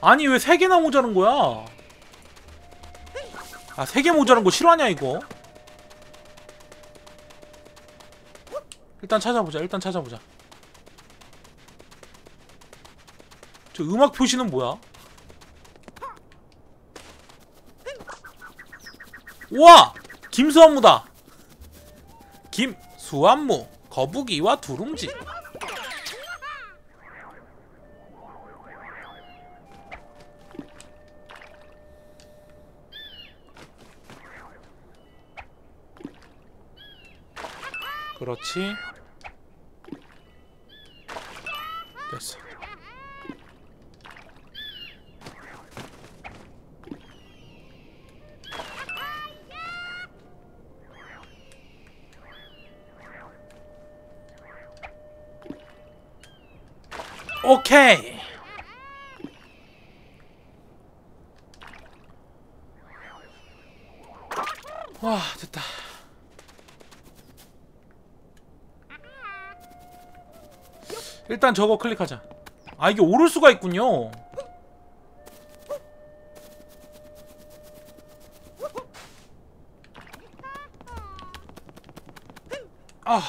아니 왜세 개나 모자란 거야? 아세개 모자란 거 싫어하냐 이거? 일단 찾아보자. 일단 찾아보자. 저 음악 표시는 뭐야? 우와! 김수한무다. 김수한무 거북이와 두룽지. 그렇지. 됐어. 오케이. 와, 됐다. 일단 저거 클릭하자. 아, 이게 오를 수가 있군요. 아.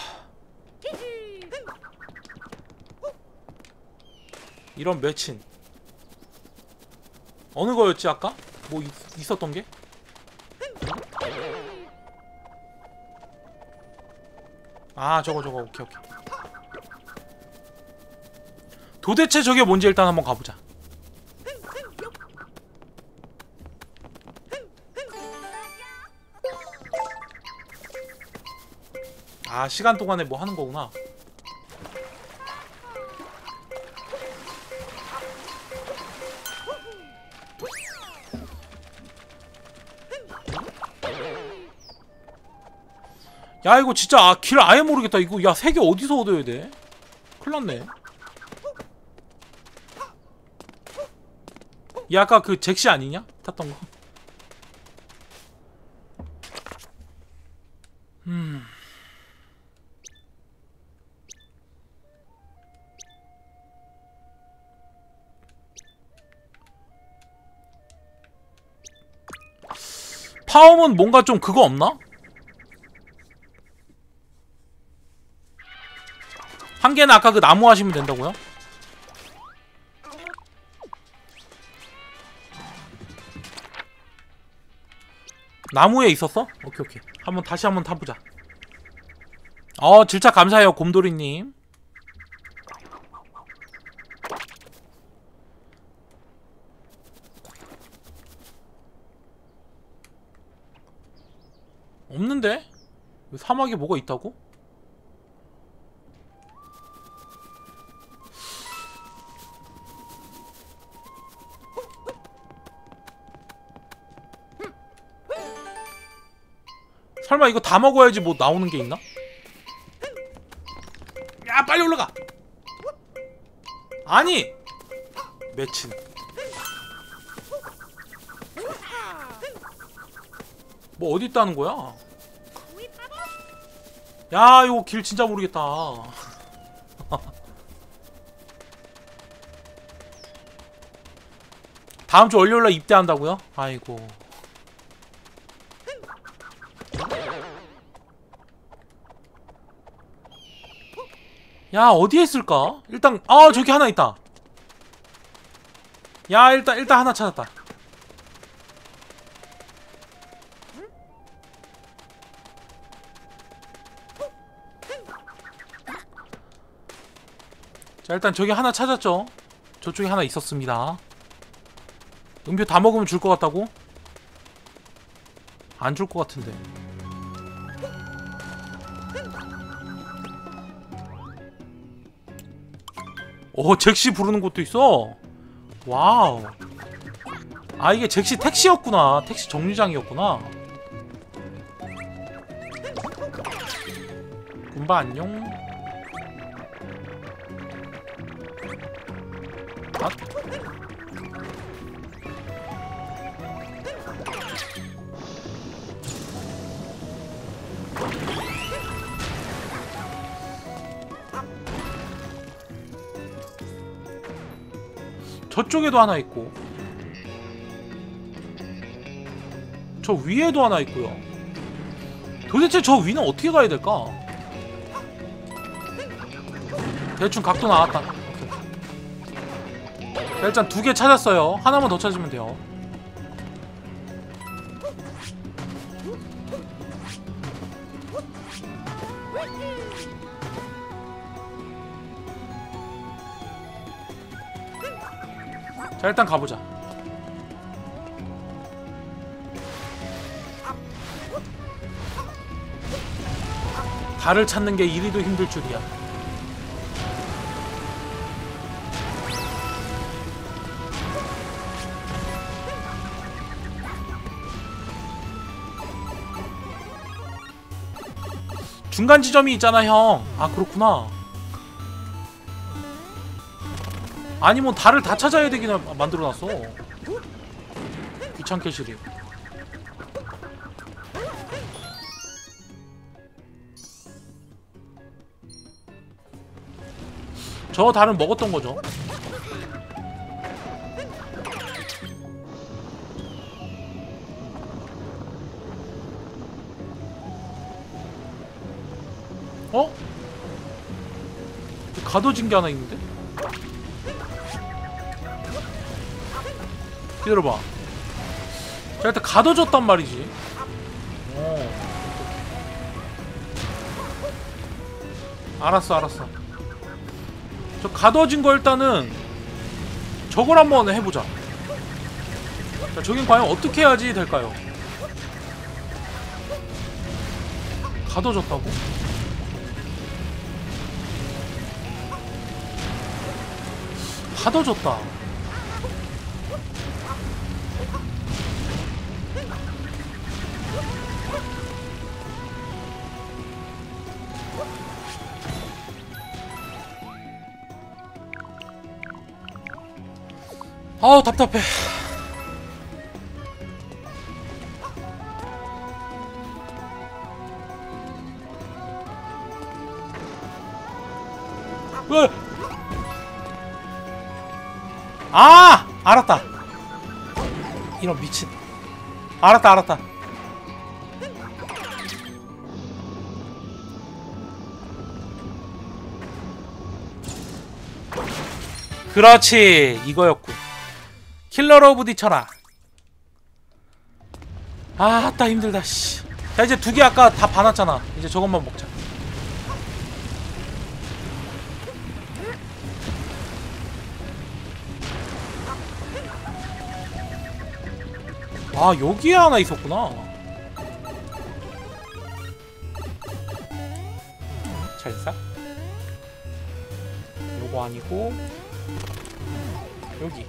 이런 매친. 어느 거였지 아까? 뭐 있, 있었던 게? 아 저거 저거 오케이 오케이 도대체 저게 뭔지 일단 한번 가보자. 아 시간 동안에 뭐 하는 거구나. 야 이거 진짜 아, 길 아예 모르겠다. 이거 야 세 개 어디서 얻어야 돼? 큰일났네 이 아까 그 잭시 아니냐? 탔던 거 음... 파워문 뭔가 좀 그거 없나? 한 개는 아까 그 나무 하시면 된다고요? 나무에 있었어? 오케이 오케이 한번 다시 한번 타보자 어 질차 감사해요 곰돌이님 없는데? 사막에 뭐가 있다고? 설마 이거 다 먹어야지 뭐 나오는 게 있나? 야 빨리 올라가! 아니! 매친 뭐 어디 있다는 거야? 야 이거 길 진짜 모르겠다. 다음 주 월요일날 입대한다고요? 아이고 야 어디에 있을까? 일단 아 저기 하나 있다. 야 일단 일단 하나 찾았다. 자 일단 저기 하나 찾았죠? 저쪽에 하나 있었습니다. 음표 다 먹으면 줄 것 같다고? 안 줄 것 같은데 오 잭시 부르는 곳도 있어. 와우. 아 이게 잭시 택시였구나. 택시 정류장이었구나. 군바 안녕. 아? 저쪽에도 하나 있고 저 위에도 하나 있고요 도대체 저 위는 어떻게 가야 될까? 대충 각도 나왔다 오케이. 일단 두 개 찾았어요 하나만 더 찾으면 돼요 자 일단 가보자. 달을 찾는 게 이리도 힘들 줄이야. 중간 지점이 있잖아, 형. 아, 그렇구나. 아니, 뭐, 달을 다 찾아야 되긴 만들어 놨어. 귀찮게 시리. 저 달은 먹었던 거죠. 어? 가둬진 게 하나 있는데? 기다려봐. 자, 일단 가둬졌단 말이지. 어. 알았어, 알았어. 저 가둬진 거 일단은 저걸 한번 해보자. 자, 저긴 과연 어떻게 해야지 될까요? 가둬졌다고? 가둬졌다. 아우 답답해. 왜? 아 알았다. 이런 미친. 알았다 알았다. 그렇지 이거였군. 킬러로 부딪혀라. 아, 따 힘들다. 씨. 자 이제 두 개 아까 다 봐놨잖아. 이제 저것만 먹자. 아 여기에 하나 있었구나. 찰싹. 요거 아니고 여기.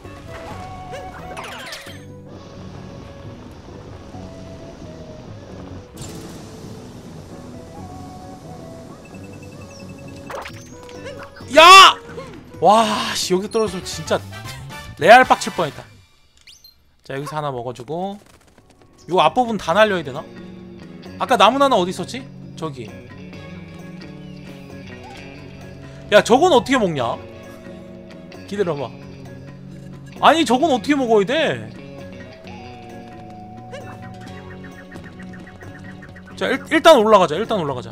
와, 씨, 여기 떨어져서 진짜 레알 빡칠 뻔했다. 자, 여기서 하나 먹어주고 요 앞부분 다 날려야 되나? 아까 나무 하나 어디 있었지? 저기. 야, 저건 어떻게 먹냐? 기다려봐. 아니, 저건 어떻게 먹어야 돼? 자, 일, 일단 올라가자. 일단 올라가자.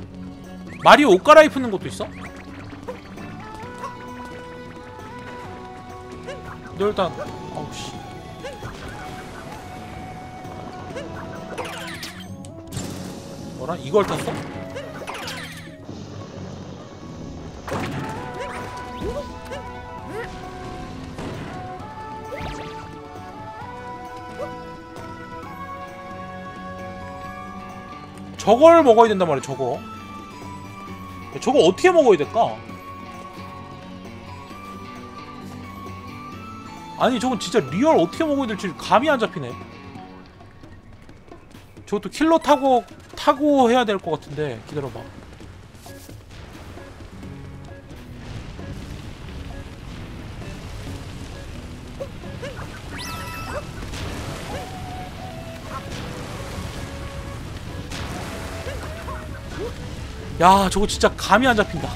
마리오 옷 갈아입는 것도 있어? 너 일단 어우 씨 뭐라? 이걸 탔어? 저걸 먹어야 된단 말이야 저거 저거 어떻게 먹어야 될까? 아니 저건 진짜 리얼 어떻게 먹어야 될지 감이 안 잡히네. 저것도 킬러 타고 타고 해야 될 것 같은데 기다려봐. 야 저거 진짜 감이 안 잡힌다.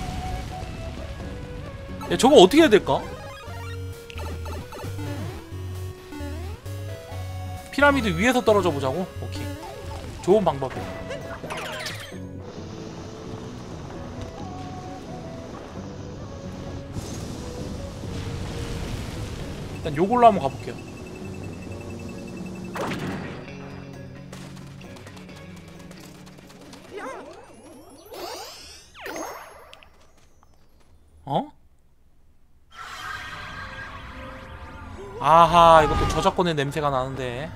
야 저거 어떻게 해야 될까? 피라미드 위에서 떨어져 보자고? 오케이 좋은 방법이에요. 일단 요걸로 한번 가볼게요. 어? 아하 이것도 저작권의 냄새가 나는데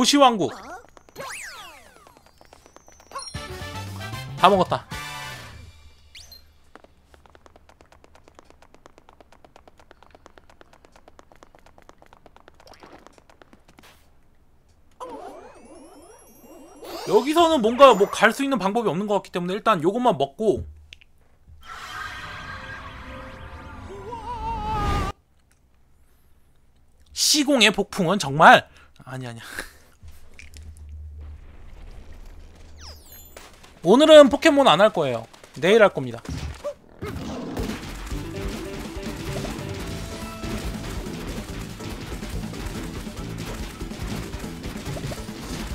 도시왕국. 다 먹었다. 여기서는 뭔가 뭐 갈 수 있는 방법이 없는 것 같기 때문에 일단 요것만 먹고. 시공의 폭풍은 정말. 아니 아니야 오늘은 포켓몬 안 할 거예요. 내일 할 겁니다.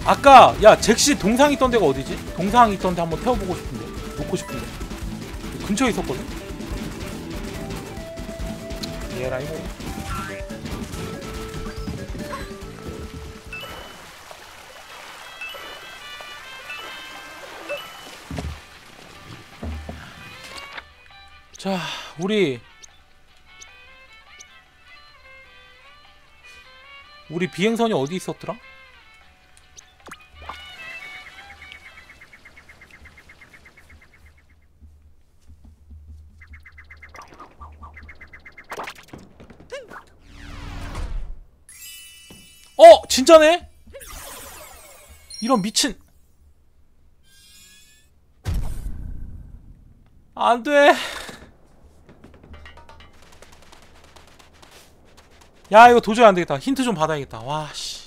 아까 야 잭시 동상 있던 데가 어디지? 동상 있던 데 한번 태워보고 싶은데. 놓고 싶은데. 근처에 있었거든? 얘라 이거 자 우리 우리 비행선이 어디 있었더라? 어! 진짜네? 이런 미친 안돼 야 이거 도저히 안되겠다. 힌트 좀 받아야겠다. 와씨.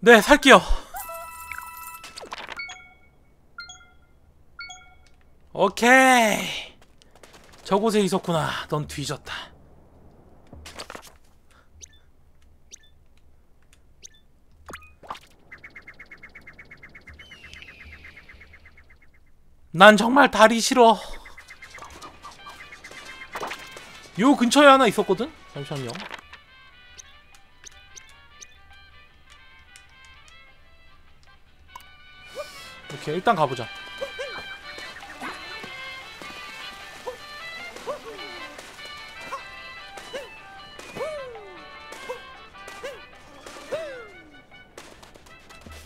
네 살게요. 오케이. 저곳에 있었구나. 넌 뒤졌다 난 정말 다리 싫어 요 근처에 하나 있었거든? 잠시만요 오케이 일단 가보자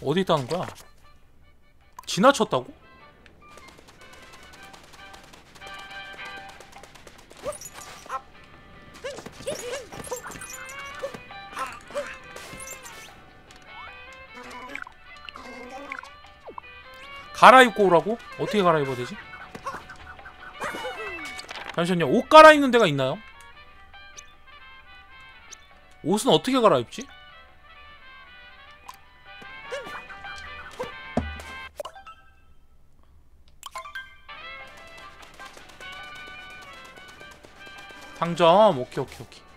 어디 있다는 거야? 지나쳤다고? 갈아입고 오라고? 어떻게 갈아입어야 되지? 잠시만요 옷 갈아입는 데가 있나요? 옷은 어떻게 갈아입지? 상점 오케이 오케이 오케이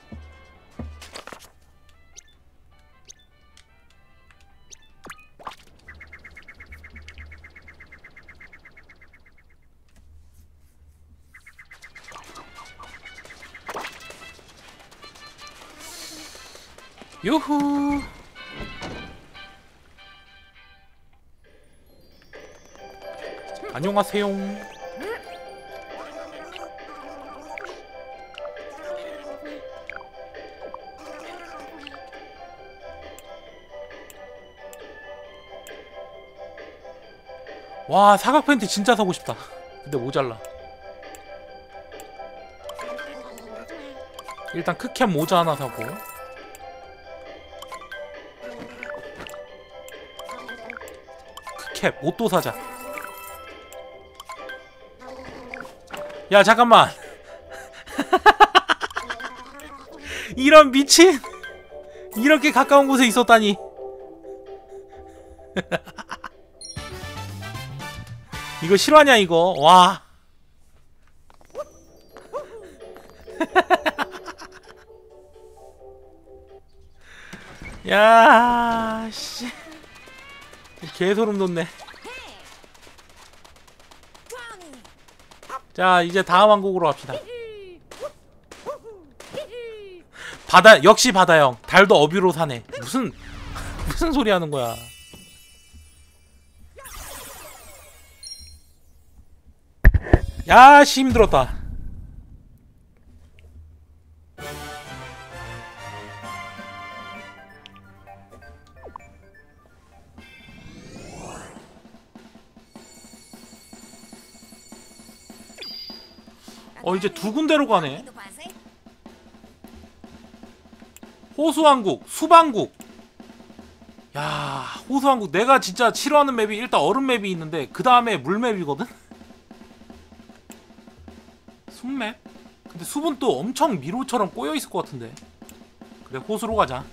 유후. 안녕하세요. 와 사각 팬티 진짜 사고 싶다. 근데 모자라. 일단 크캡 모자 하나 사고 캡 옷도 사자. 야 잠깐만. 이런 미친! 이렇게 가까운 곳에 있었다니. 이거 실화냐 이거? 와. 야, 씨. 개소름 돋네. 자, 이제 다음 왕국으로 갑시다. 바다, 역시 바다형. 달도 어뷰로 사네. 무슨, 무슨 소리 하는 거야. 야, 씨, 힘들었다. 어, 이제 두 군데로 가네. 호수왕국, 수방국. 야, 호수왕국. 내가 진짜 싫어하는 맵이 일단 얼음 맵이 있는데 그 다음에 물 맵이거든. 숲맵? 근데 숲은 또 엄청 미로처럼 꼬여 있을 것 같은데. 그래, 호수로 가자.